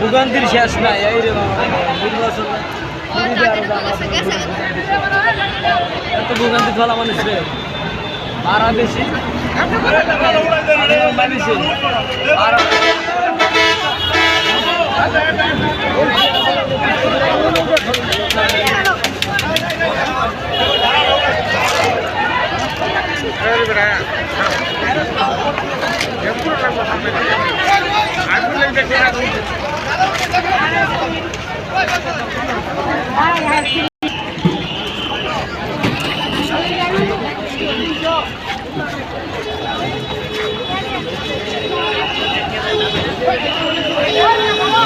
ভোগান্তির শেষ নাই এই রে নির্বাচন। এত ভোগান্তি ফলা মানুষ রে ভাড়া বেশি মানুষে ভাড়া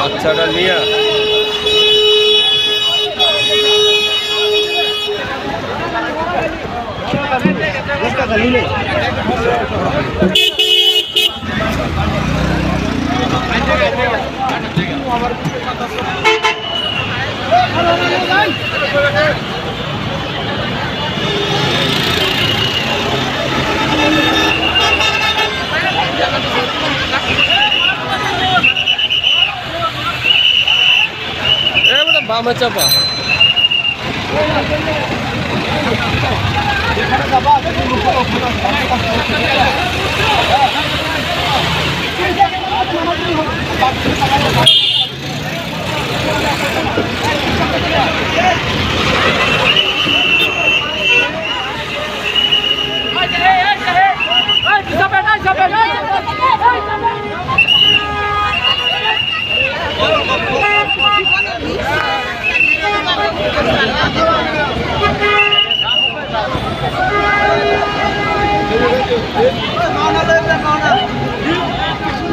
বাচ্চাটা নিয়ে। এবারে Thank চাপা।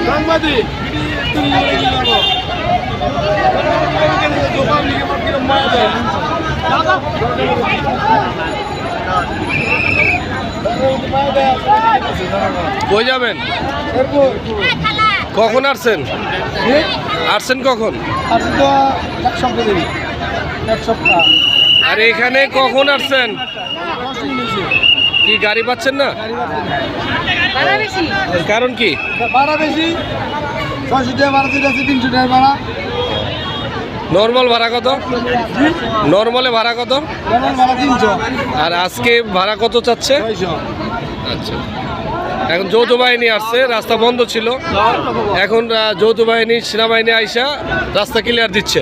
সাংবাদিক কই যাবেন? কখন আসছেন? আসছেন কখন আজকে তো এক সপ্তাহ দেরি এক সপ্তাহ। আর এখানে কখন আসছেন? কি গাড়ি পাচ্ছেন না? কারণ কি? ভাড়া বেশি ছয়শো টাকা ভাড়া দিতে তিনশো টাকা ভাড়া। নর্মাল ভাড়া কত? নর্মালে ভাড়া কত? আর আজকে ভাড়া কত চাচ্ছে? আচ্ছা। এখন যৌথ বাহিনী আসছে রাস্তা বন্ধ ছিল। এখন যৌথ বাহিনী সেনাবাহিনী আইসা রাস্তা ক্লিয়ার দিচ্ছে।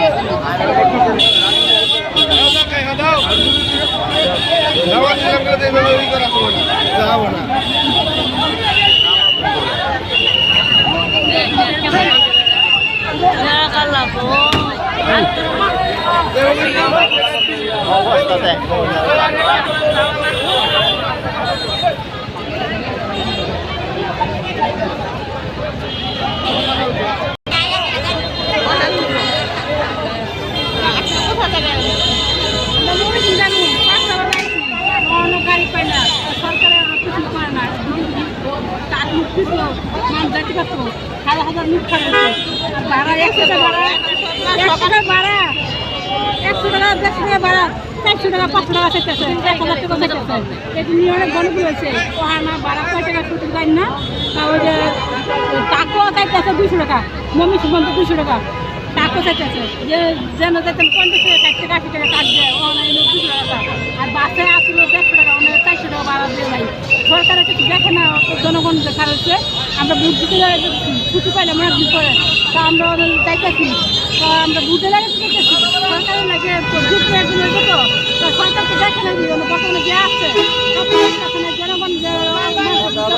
মরে করে যাব যাব না ভাড়া একশো টাকা ভাড়া, একশো টাকা ভাড়া টাকা, দেড়শো টাকা ভাড়া টাকা টাকা এক টাকা হয়েছে। ওহানা ভাড়া কয় টাকা শুধু যাই না। তা ওই যে চাইতেছে দুশো টাকা, মমি সুমন্ত দুশো টাকা টাকা চাইতেছে। যে যেন যেতেন পঞ্চাশ টাকা টাকা, আশি টাকা ওখানে এলো দুশো টাকা আর বাসে আসলো দেড়শো টাকা অনেক চারশো টাকা ভাড়া দিয়ে ভাই সরকারের কিছু দেখে না, জনগণ দেখা হচ্ছে আমরা বুট দিতে ছুটি পাইলাম আমরা কি করে। তা আমরা যাইতেছি। তো আমরা বুটে যাইতেছি সরকারের নাকি বুট নিয়ে তো। সরকার তো দেখে নাকি বর্তমানে যে আসছে।